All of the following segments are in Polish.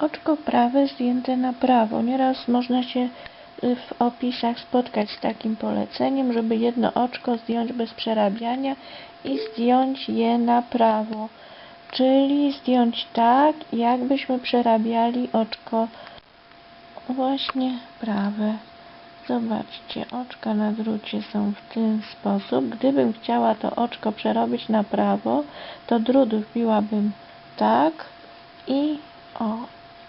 Oczko prawe zdjęte na prawo. Nieraz można się y, w opisach spotkać z takim poleceniem, żeby jedno oczko zdjąć bez przerabiania i zdjąć je na prawo. Czyli zdjąć tak, jakbyśmy przerabiali oczko właśnie prawe. Zobaczcie, oczka na drucie są w ten sposób. Gdybym chciała to oczko przerobić na prawo, to drut wbiłabym tak i o,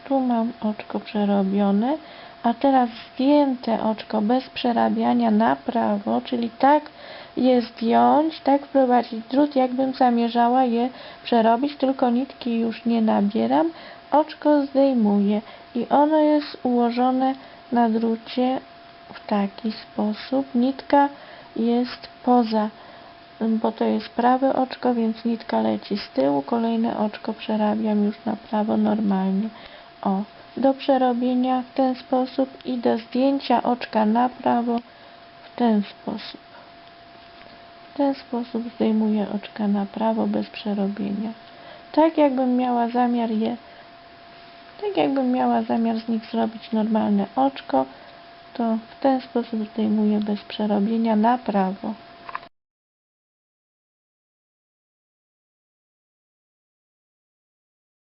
tu mam oczko przerobione, a teraz zdjęte oczko bez przerabiania na prawo, czyli tak je zdjąć, tak wprowadzić drut, jakbym zamierzała je przerobić, tylko nitki już nie nabieram, oczko zdejmuję i ono jest ułożone na drucie w taki sposób. Nitka jest poza, bo to jest prawe oczko, więc nitka leci z tyłu, kolejne oczko przerabiam już na prawo normalnie. O, do przerobienia w ten sposób i do zdjęcia oczka na prawo w ten sposób. W ten sposób zdejmuję oczka na prawo bez przerobienia. Tak jakbym miała zamiar je, tak jakbym miała zamiar z nich zrobić normalne oczko, to w ten sposób zdejmuję bez przerobienia na prawo.